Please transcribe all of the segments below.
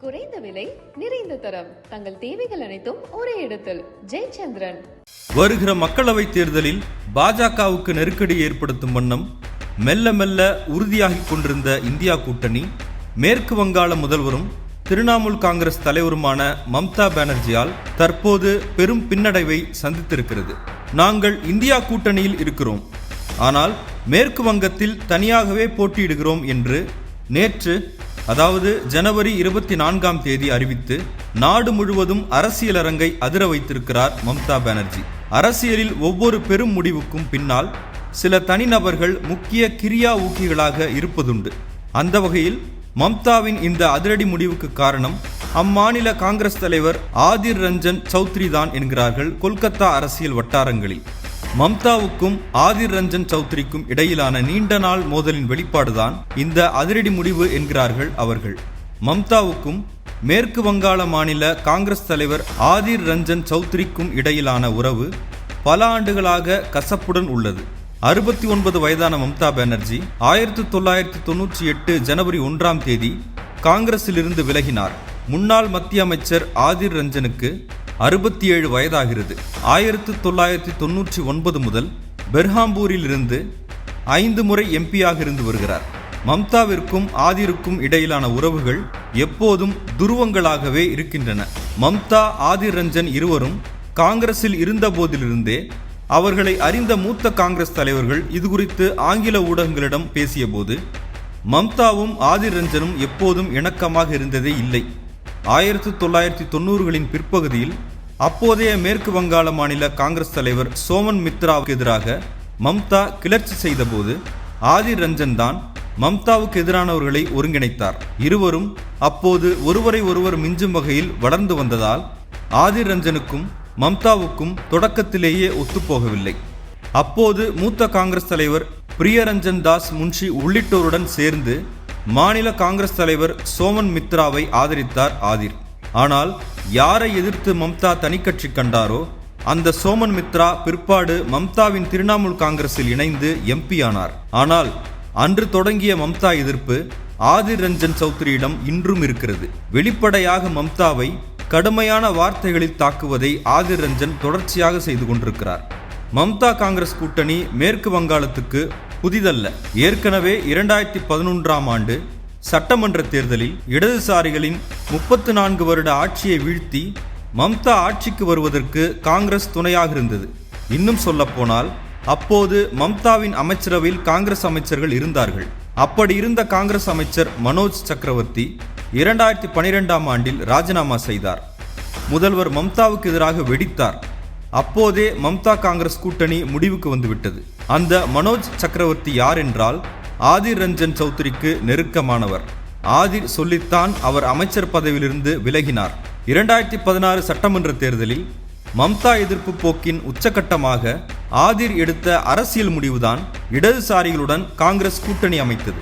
குறைந்த விலை நிறைந்த தரம். தங்கள் தேவைகள் அனைத்தும் ஒரே இடத்தில். ஜெயச்சந்திரன். வருகிற மக்களவை தேர்தலில் பாஜகவுக்கு நெருக்கடி ஏற்படுத்தும் வண்ணம் மெல்ல மெல்ல உறுதியாகிக் கொண்டிருந்த இந்தியா கூட்டணி மேற்கு வங்காள முதல்வரும் திரிணாமுல் காங்கிரஸ் தலைவருமான மம்தா பானர்ஜியால் தற்போது பெரும் பின்னடைவை சந்தித்திருக்கிறது. நாங்கள் இந்தியா கூட்டணியில் இருக்கிறோம். ஆனால் மேற்கு வங்கத்தில் தனியாகவே போட்டியிடுகிறோம் என்று நேற்று அதாவது ஜனவரி இருபத்தி நான்காம் தேதி அறிவித்து நாடு முழுவதும் அரசியலரங்கை அதிர வைத்திருக்கிறார் மம்தா பானர்ஜி. அரசியலில் ஒவ்வொரு பெரும் முடிவுக்கும் பின்னால் சில தனிநபர்கள் முக்கிய கிரியா ஊக்கிகளாக இருப்பதுண்டு. அந்த வகையில் மம்தாவின் இந்த அதிரடி முடிவுக்கு காரணம் அம்மாநில காங்கிரஸ் தலைவர் ஆதிர் ரஞ்சன் சௌத்ரி தான் என்கிறார்கள் கொல்கத்தா அரசியல் வட்டாரங்களில். மம்தாவுக்கும் ஆதிர் ரஞ்சன் சௌத்ரிக்கும் இடையிலான நீண்ட நாள் மோதலின் வெளிப்பாடுதான் இந்த அதிரடி முடிவு என்கிறார்கள் அவர்கள். மம்தாவுக்கும் மேற்கு வங்காள மாநில காங்கிரஸ் தலைவர் ஆதிர் ரஞ்சன் சௌத்ரிக்கும் இடையிலான உறவு பல ஆண்டுகளாக கசப்புடன் உள்ளது. அறுபத்தி ஒன்பது வயதான மம்தா பானர்ஜி ஆயிரத்தி தொள்ளாயிரத்தி தொன்னூற்றி எட்டு ஜனவரி ஒன்றாம் தேதி காங்கிரஸிலிருந்து விலகினார். முன்னாள் மத்திய அமைச்சர் ஆதிர் ரஞ்சனுக்கு அறுபத்தி ஏழு வயதாகிறது. ஆயிரத்து தொள்ளாயிரத்தி தொன்னூற்றி ஒன்பது முதல் பெர்ஹாம்பூரிலிருந்து ஐந்து முறை எம்பியாக இருந்து வருகிறார். மம்தாவிற்கும் ஆதிருக்கும் இடையிலான உறவுகள் எப்போதும் துருவங்களாகவே இருக்கின்றன. மம்தா ஆதிர் ரஞ்சன் இருவரும் காங்கிரஸில் இருந்த போதிலிருந்தே அவர்களை அறிந்த மூத்த காங்கிரஸ் தலைவர்கள் இது குறித்து ஆங்கில ஊடகங்களிடம் பேசியபோது மம்தாவும் ஆதிர் ரஞ்சனும் எப்போதும் இணக்கமாக இருந்ததே இல்லை. ஆயிரத்தி தொள்ளாயிரத்தி தொண்ணூறுகளின் பிற்பகுதியில் அப்போதைய மேற்கு வங்காள மாநில காங்கிரஸ் தலைவர் சோமன் மித்ராவுக்கு எதிராக மம்தா கிளர்ச்சி செய்தபோது ஆதிர் ரஞ்சன் தான் மம்தாவுக்கு எதிரானவர்களை ஒருங்கிணைத்தார். இருவரும் அப்போது ஒருவரை ஒருவர் மிஞ்சும் வகையில் வளர்ந்து வந்ததால் ஆதிர் ரஞ்சனுக்கும் மம்தாவுக்கும் தொடக்கத்திலேயே ஒத்துப்போகவில்லை. அப்போது மூத்த காங்கிரஸ் தலைவர் பிரியரஞ்சன் தாஸ் முன்ஷி உள்ளிட்டோருடன் சேர்ந்து மாநில காங்கிரஸ் தலைவர் சோமன் மித்ராவை ஆதரித்தார் ஆதிர். ஆனால் யாரை எதிர்த்து மம்தா தனிக்கட்சி கண்டாரோ அந்த சோமன் மித்ரா பிற்பாடு மம்தாவின் திரிணாமுல் காங்கிரஸில் இணைந்து எம்பி ஆனார் ஆனால் அன்று தொடங்கிய மம்தா எதிர்ப்பு ஆதிர் ரஞ்சன் சௌத்ரியிடம் இன்றும் இருக்கிறது. வெளிப்படையாக மம்தாவை கடுமையான வார்த்தைகளில் தாக்குவதை ஆதிர் ரஞ்சன் தொடர்ச்சியாக செய்து கொண்டிருக்கிறார். மம்தா காங்கிரஸ் கூட்டணி மேற்கு வங்காளத்துக்கு புதிதல்ல. ஏற்கனவே இரண்டாயிரத்தி பதினொன்றாம் ஆண்டு சட்டமன்ற தேர்தலில் இடதுசாரிகளின் முப்பத்து நான்கு வருட ஆட்சியை வீழ்த்தி மம்தா ஆட்சிக்கு வருவதற்கு காங்கிரஸ் துணையாக இருந்தது. இன்னும் சொல்லப்போனால் அப்போது மம்தாவின் அமைச்சரவையில் காங்கிரஸ் அமைச்சர்கள் இருந்தார்கள். அப்படி இருந்த காங்கிரஸ் அமைச்சர் மனோஜ் சக்கரவர்த்தி இரண்டாயிரத்தி பனிரெண்டாம் ஆண்டில் ராஜினாமா செய்தார். முதல்வர் மம்தாவுக்கு எதிராக வெடித்தார். அப்போதே மம்தா காங்கிரஸ் கூட்டணி முடிவுக்கு வந்துவிட்டது. அந்த மனோஜ் சக்கரவர்த்தி யார் என்றால் ஆதிர் ரஞ்சன் சௌத்ரிக்கு நெருக்கமானவர். ஆதிர் சொல்லித்தான் அவர் அமைச்சர் பதவியிலிருந்து விலகினார். இரண்டாயிரத்தி பதினாறு சட்டமன்ற தேர்தலில் மம்தா எதிர்ப்பு போக்கின் உச்சகட்டமாக ஆதிர் எடுத்த அரசியல் முடிவுதான் இடதுசாரிகளுடன் காங்கிரஸ் கூட்டணி அமைத்தது.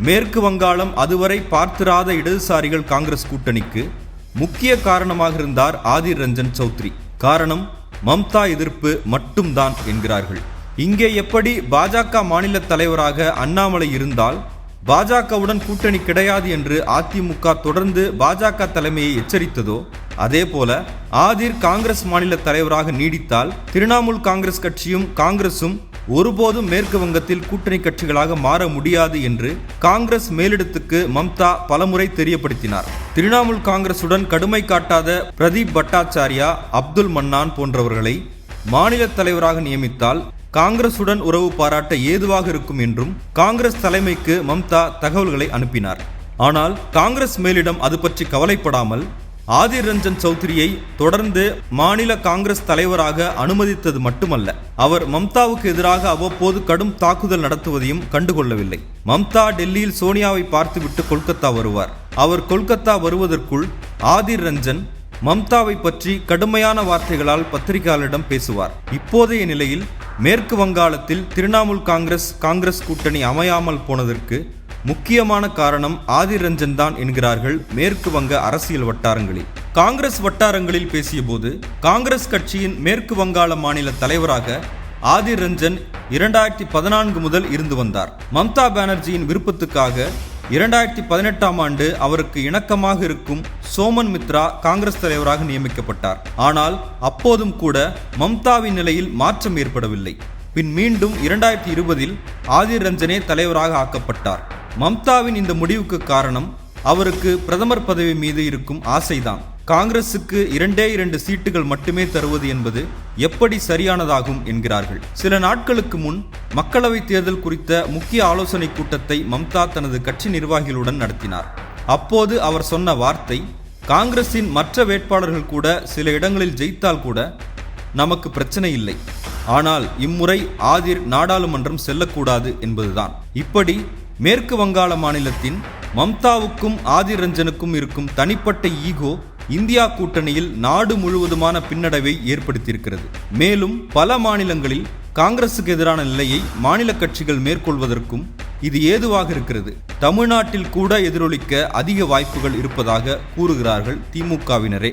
மேற்கு வங்காளம் அதுவரை பார்த்திராத இடதுசாரிகள் காங்கிரஸ் கூட்டணிக்கு முக்கிய காரணமாக இருந்தார் ஆதிர் ரஞ்சன் சௌத்ரி. காரணம் மம்தா எதிர்ப்பு மட்டும்தான் என்கிறார்கள். இங்கே எப்படி பாஜக மாநில தலைவராக அண்ணாமலை இருந்தால் பாஜகவுடன் கூட்டணி கிடையாது என்று அதிமுக தொடர்ந்து பாஜக தலைமையை எச்சரித்ததோ அதே போல ஆதிர் காங்கிரஸ் மாநில தலைவராக நீடித்தால் திரிணாமுல் காங்கிரஸ் கட்சியும் காங்கிரசும் ஒருபோதும் மேற்கு வங்கத்தில் கூட்டணி கட்சிகளாக மாற முடியாது என்று காங்கிரஸ் மேலிடத்துக்கு மம்தா பலமுறை தெரியப்படுத்தினார். திரிணாமுல் காங்கிரசுடன் கடுமை காட்டாத பிரதீப் பட்டாச்சாரியா அப்துல் மன்னான் போன்றவர்களை மாநில தலைவராக நியமித்தால் காங்கிரசுடன் உறவு பாராட்ட ஏதுவாக இருக்கும் என்றும் காங்கிரஸ் தலைமைக்கு மம்தா தகவல்களை அனுப்பினார். ஆனால் காங்கிரஸ் மேலிடம் அது பற்றி கவலைப்படாமல் ஆதிர் ரஞ்சன் சௌத்ரியை தொடர்ந்து மாநில காங்கிரஸ் தலைவராக அனுமதித்தது மட்டுமல்ல அவர் மம்தாவுக்கு எதிராக அவ்வப்போது கடும் தாக்குதல் நடத்துவதையும் கண்டுகொள்ளவில்லை. மம்தா டெல்லியில் சோனியாவை பார்த்துவிட்டு கொல்கத்தா வருவார். அவர் கொல்கத்தா வருவதற்குள் ஆதிர் ரஞ்சன் மம்தாவை பற்றி கடுமையான வார்த்தைகளால் பத்திரிகையாளரிடம் பேசுவார். இப்போதைய நிலையில் மேற்கு வங்காளத்தில் திரிணாமுல் காங்கிரஸ் காங்கிரஸ் கூட்டணி அமையாமல் போனதற்கு முக்கியமான காரணம் ஆதிர் ரஞ்சன் தான் என்கிறார்கள் மேற்கு வங்க அரசியல் வட்டாரங்களில். காங்கிரஸ் வட்டாரங்களில் பேசியபோது காங்கிரஸ் கட்சியின் மேற்கு வங்காள மாநில தலைவராக ஆதிர் ரஞ்சன் இரண்டாயிரத்தி பதினான்கு முதல் இருந்து வந்தார். மம்தா பானர்ஜியின் விருப்பத்துக்காக இரண்டாயிரத்தி பதினெட்டாம் ஆண்டு அவருக்கு இணக்கமாக இருக்கும் சோமன் மித்ரா காங்கிரஸ் தலைவராக நியமிக்கப்பட்டார். ஆனால் அப்போதும் கூட மம்தாவின் நிலையில் மாற்றம் ஏற்படவில்லை. பின் மீண்டும் இரண்டாயிரத்தி இருபதில் ஆதிர் ரஞ்சனே தலைவராக ஆக்கப்பட்டார். மம்தாவின் இந்த முடிவுக்கு காரணம் அவருக்கு பிரதமர் பதவி மீது இருக்கும் ஆசைதான். காங்கிரசுக்கு இரண்டே இரண்டு சீட்டுகள் மட்டுமே தருவது என்பது எப்படி சரியானதாகும் என்கிறார்கள். சில நாட்களுக்கு முன் மக்களவைத் தேர்தல் குறித்த முக்கிய ஆலோசனை கூட்டத்தை மம்தா தனது கட்சி நிர்வாகிகளுடன் நடத்தினார். அப்போது அவர் சொன்ன வார்த்தை காங்கிரசின் மற்ற வேட்பாளர்கள் கூட சில இடங்களில் ஜெயித்தால் கூட நமக்கு பிரச்சனை இல்லை. ஆனால் இம்முறை ஆதிர் நாடாளுமன்றம் செல்லக்கூடாது என்பதுதான். இப்படி மேற்கு வங்காள மாநிலத்தின் மம்தாவுக்கும் ஆதிர் ரஞ்சனுக்கும் இருக்கும் தனிப்பட்ட ஈகோ இந்தியா கூட்டணியில் நாடு முழுவதுமான பின்னடைவை ஏற்படுத்தியிருக்கிறது. மேலும் பல மாநிலங்களில் காங்கிரசுக்கு எதிரான நிலையை மாநில கட்சிகள் மேற்கொள்வதற்கும் இது ஏதுவாக இருக்கிறது. தமிழ்நாட்டில் கூட எதிரொலிக்க அதிக வாய்ப்புகள் இருப்பதாக கூறுகிறார்கள் திமுகவினரே